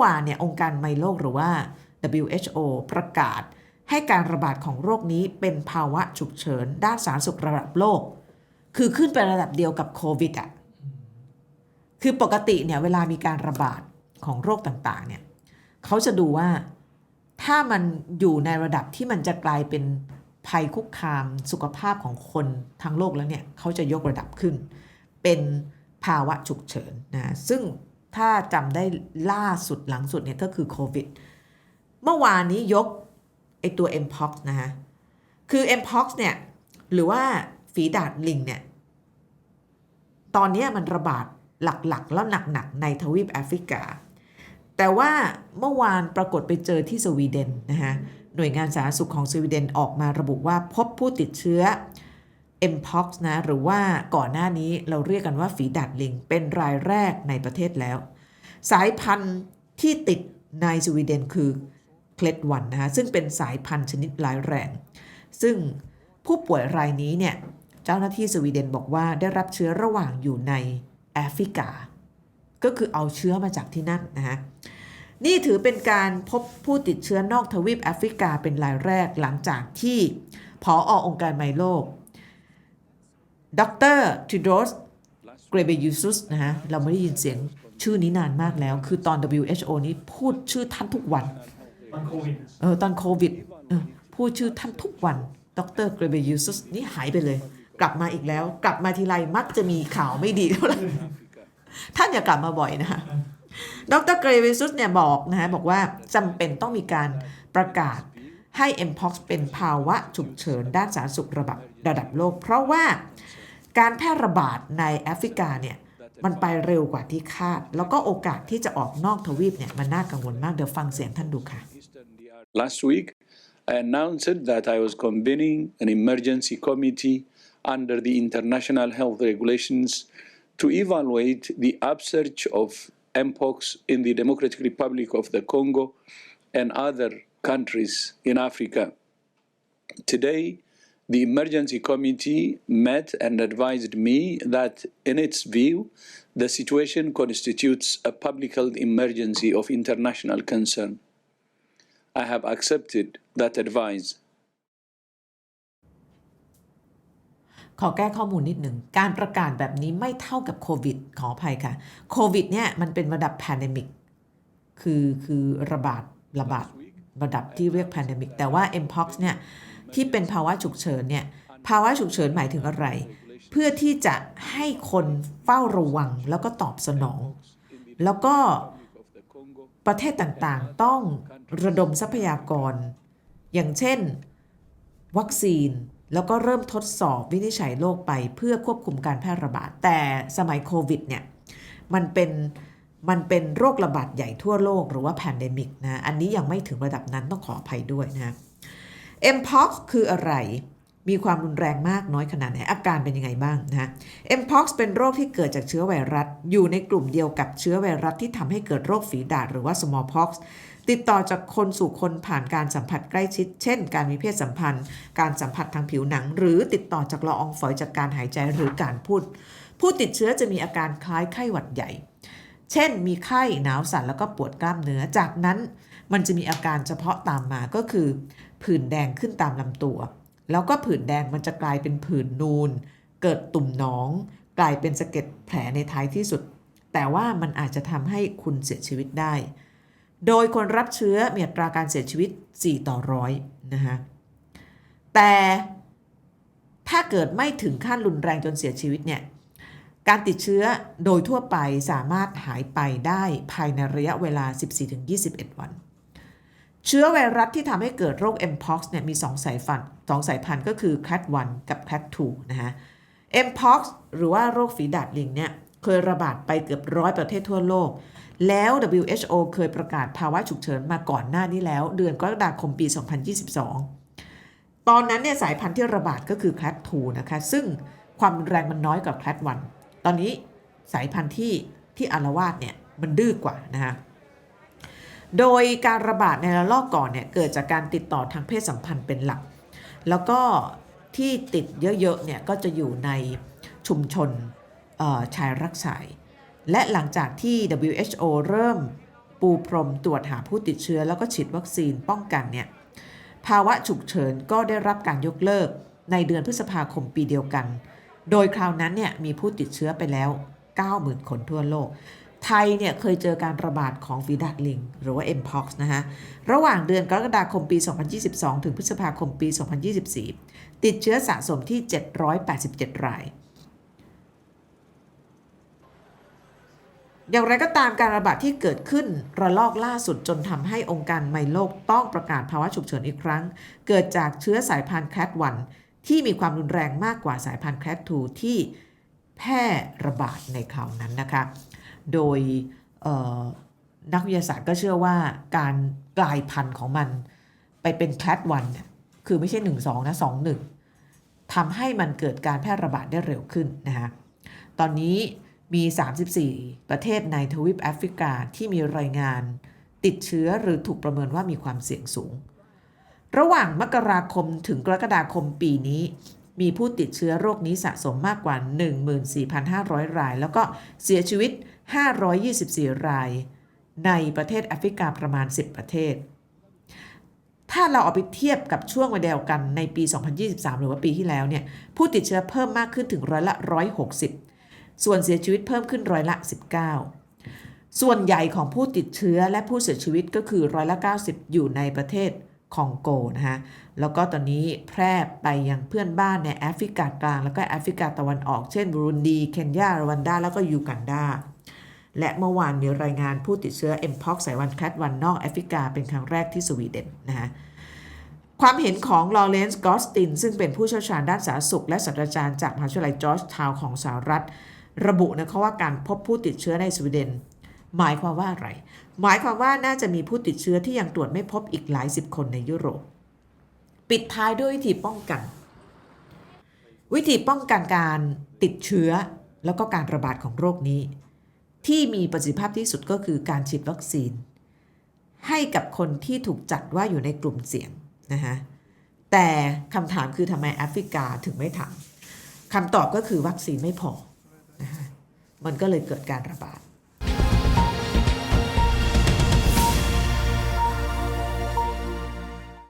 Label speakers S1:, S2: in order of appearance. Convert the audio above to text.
S1: วานเนี่ยองค์การไมโลกหรือว่า WHO ประกาศ ให้การระบาดของโรคนี้เป็นภาวะฉุกเฉิน ด้านสาธารณสุขระดับโลก คือขึ้นไประดับเดียวกับโควิดอะคือปกติเนี่ยเวลามีการระบาดของโรคต่างๆเนี่ยเขาจะดูว่าถ้ามันอยู่ในระดับที่มันจะกลายเป็นภัยคุกคามสุขภาพของคนทั้งโลกแล้วเนี่ยเขาจะยกระดับขึ้น เป็นภาวะฉุกเฉินนะซึ่ง ถ้าจำได้ล่าสุดหลังสุดเนี่ยก็คือโควิด เมื่อวานนี้ยกไอตัว mpox นะฮะ คือ mpox เนี่ย หรือว่าฝีดาดลิงเนี่ย ตอนนี้มันระบาดหลักๆ แล้วหนักๆ ในทวีปแอฟริกา แต่ว่าเมื่อวานปรากฏไปเจอที่สวีเดนนะฮะหน่วยงานสาธารณสุขของสวีเดนออกมาระบุว่าพบผู้ติดเชื้อ mpox นะหรือว่าก่อนหน้านี้เราเรียกกันว่าฝีดาดลิง เป็นรายแรกในประเทศแล้ว สายพันธุ์ที่ติดในสวีเดนคือเคล็ดวันนะคะซึ่งเป็นสายพันธุ์ชนิดร้ายแรง ซึ่งผู้ป่วยรายนี้เนี่ยเจ้าหน้าที่สวีเดนบอกว่าได้รับเชื้อระหว่างอยู่ในแอฟริกา ก็คือเอาเชื้อมาจากที่นั่นนะฮะนี่ถือเป็นการพบผู้ติดเชื้อนอกทวีปแอฟริกาเป็นรายแรกหลังจากที่ผออองค์การไมโลก ดรทิโดสเกรเบยูซุสนะฮะเราไม่ได้ยินเสียงชื่อนี้นานมากแล้ว คือตอน WHO นี้พูดชื่อท่านทุกวัน
S2: ตอนโควิด
S1: เออตอนโควิดเออพูดชื่อท่านทุกวัน ดรเกรเบยูซุสนี่หายไปเลย กลับมาอีกแล้ว กลับมาทีไรมักจะมีข่าวไม่ดีเท่าไหร่ท่านอย่ากลับมาบ่อยนะคะดรเกรเบซุสเนี่ยบอกนะฮะบอกว่าจำเป็นต้องมีการประกาศ ให้ mpox เป็นภาวะฉุกเฉินด้านสาธารณสุขระดับระดับโลก เพราะว่าการแพร่ระบาดในแอฟริกาเนี่ยมันไปเร็วกว่าที่คาด แล้วก็โอกาสที่จะออกนอกทวีปเนี่ยมันน่ากังวลมากเดี๋ยวฟังเสียงท่านดูค่ะ
S3: Last week, I announced that I was convening an emergency committee under the international health regulations to evaluate the upsurge of mpox in the Democratic Republic of the Congo and other countries in Africa. Today, the emergency committee met and advised me that, in its view, the situation constitutes a public health emergency of international concern. I have accepted that advice.
S1: ขอแก้ข้อมูลนิดหนึ่ง การประกาศแบบนี้ไม่เท่ากับโควิด ขออภัยค่ะ โควิดเนี่ยมันเป็นระดับแพนเดมิก คือคือระบาดระบาด ระดับที่เรียกแพนเดมิกแต่ว่า mpox เนี่ยที่เป็นภาวะฉุกเฉินเนี่ยภาวะฉุกเฉินหมายถึงอะไร เพื่อที่จะให้คนเฝ้าระวังแล้วก็ตอบสนอง แล้วก็ประเทศต่างๆ ต้องระดมทรัพยากร อย่างเช่น วัคซีนแล้วก็เริ่มทดสอบวินิจฉัยโรคไปเพื่อควบคุมการแพร่ระบาด แต่สมัยโควิดเนี่ยมันเป็น มันเป็นโรคระบาดใหญ่ทั่วโลกหรือว่าแพนเดมิกนะอันนี้ยังไม่ถึงระดับนั้นต้องขออภัยด้วยนะ mpox คืออะไร มีความรุนแรงมากน้อยขนาดไหน อาการเป็นยังไงบ้างนะ mpox เป็นโรคที่เกิดจากเชื้อไวรัส อยู่ในกลุ่มเดียวกับเชื้อไวรัสที่ทำให้เกิดโรคฝีดาษหรือว่า smallpox ติดต่อจากคนสู่คนผ่านการสัมผัสใกล้ชิด เช่น การมีเพศสัมพันธ์ การสัมผัสทางผิวหนัง หรือติดต่อจากละอองฝอยจากการหายใจหรือการพูด ผู้ติดเชื้อจะมีอาการคล้ายไข้หวัดใหญ่ เช่น มีไข้หนาวสั่นแล้วก็ปวดกล้ามเนื้อ จากนั้นมันจะมีอาการเฉพาะตามมาก็คือ ผื่นแดงขึ้นตามลำตัว แล้วก็ผื่นแดงมันจะกลายเป็นผื่นนูน เกิดตุ่มหนอง กลายเป็นสะเก็ดแผลในท้ายที่สุด แต่ว่ามันอาจจะทำให้คุณเสียชีวิตได้ โดยคนรับเชื้อมีอัตราการเสียชีวิต 4 ต่อร้อยนะคะแต่ถ้าเกิดไม่ถึงขั้นรุนแรงจนเสียชีวิตเนี่ย การติดเชื้อโดยทั่วไปสามารถหายไปได้ภายในระยะเวลา 14-21 วัน เชื้อไวรัสที่ทำให้เกิดโรค mpox เนี่ยมี 2 สายพันธุ์สองสายพันธุ์ก็คือ cat1 กับ cat2 นะฮะ mpox หรือว่าโรคฝีดาดลิงเนี่ยเคยระบาดไปเกือบร้อยประเทศทั่วโลก แล้ว WHO เคยประกาศภาวะฉุกเฉินมาก่อนหน้านี้แล้ว เดือนกรกฎาคมปี 2022 ตอนนั้นเนี่ยสายพันธุ์ที่ระบาดก็คือ cat 2 นะคะ ซึ่งความรุนแรงมันน้อยกว่า cat 1 ตอนนี้สายพันธุ์ที่ที่อารวาสเนี่ยมันดื้อกว่านะคะโดยการระบาดในระลอกก่อนเนี่ยเกิดจากการติดต่อทางเพศสัมพันธ์เป็นหลัก แล้วก็ที่ติดเยอะๆเนี่ยก็จะอยู่ในชุมชนชายรักชาย และหลังจากที่ WHO เริ่มปูพรมตรวจหาผู้ติดเชื้อ แล้วก็ฉีดวัคซีนป้องกันเนี่ยภาวะฉุกเฉินก็ได้รับการยกเลิกในเดือนพฤษภาคมปีเดียวกัน โดยคราวนั้นเนี่ยมีผู้ติดเชื้อไปแล้ว 90,000 คนทั่วโลก ไทยเนี่ยเคยเจอการระบาดของฝีดาดลิง หรือว่า mpox นะฮะ ระหว่างเดือนกรกฎาคมปี 2022 ถึงพฤษภาคมปี 2024 ติดเชื้อสะสมที่ 787 รายอย่างไรก็ตามการระบาดที่เกิดขึ้นระลอกล่าสุดจนทำให้องค์การไมโลกต้องประกาศภาวะฉุกเฉินอีกครั้ง เกิดจากเชื้อสายพันธุ์แคทวัน ที่มีความรุนแรงมากกว่าสายพันธุ์แคททูที่แพร่ระบาดในคราวนั้นนะคะ โดยนักวิทยาศาสตร์ก็เชื่อว่าการกลายพันธุ์ของมันไปเป็นแคทวันเนี่ยคือไม่ใช่ 1 2 นะ 2 1ทำให้มันเกิดการแพร่ระบาดได้เร็วขึ้นนะคะตอนนี้มี 34 ประเทศในทวีปแอฟริกาที่มีรายงานติดเชื้อหรือถูกประเมินว่ามีความเสี่ยงสูง ระหว่างมกราคมถึงกรกฎาคมปีนี้ มีผู้ติดเชื้อโรคนี้สะสมมากกว่า 14,500 ราย แล้วก็เสียชีวิต 524 ราย ในประเทศแอฟริกาประมาณ 10 ประเทศ ถ้าเราเอาไปเทียบกับช่วงวันเดียวกันในปี 2023 หรือว่าปีที่แล้วเนี่ย ผู้ติดเชื้อเพิ่มมากขึ้นถึงร้อยละ 160 ส่วนเสียชีวิตเพิ่มขึ้นร้อยละ 19ส่วนใหญ่ของผู้ติดเชื้อและผู้เสียชีวิตก็คือร้อยละ 90 อยู่ในประเทศ คองโกนะคะแล้วก็ตอนนี้แพร่ไปยังเพื่อนบ้านในแอฟริกากลาง แล้วก็แอฟริกาตะวันออก เช่นบุรุนดี เคนยา รวันดา แล้วก็ยูกันดา และเมื่อวานมีรายงานผู้ติดเชื้อ mpox สายวันแคทวันนอกแอฟริกาเป็นครั้งแรกที่สวีเดนนะคะความเห็นของลอเรนซ์กอสติน ซึ่งเป็นผู้เชี่ยวชาญด้านสาธารณสุข และศาสตราจารย์จากมหาวิทยาลัยจอร์จทาวของสหรัฐ ระบุนะคะว่าการพบผู้ติดเชื้อในสวีเดน หมายความว่าอะไร หมายความว่าน่าจะมีผู้ติดเชื้อที่ยังตรวจไม่พบอีกหลายสิบคนในยุโรป ปิดท้ายด้วยวิธีป้องกัน วิธีป้องกันการติดเชื้อแล้วก็การระบาดของโรคนี้ ที่มีประสิทธิภาพที่สุดก็คือการฉีดวัคซีน ให้กับคนที่ถูกจัดว่าอยู่ในกลุ่มเสี่ยงนะคะแต่คำถามคือทำไมแอฟริกาถึงไม่ทำคำตอบก็คือวัคซีนไม่พอนะคะมันก็เลยเกิดการระบาด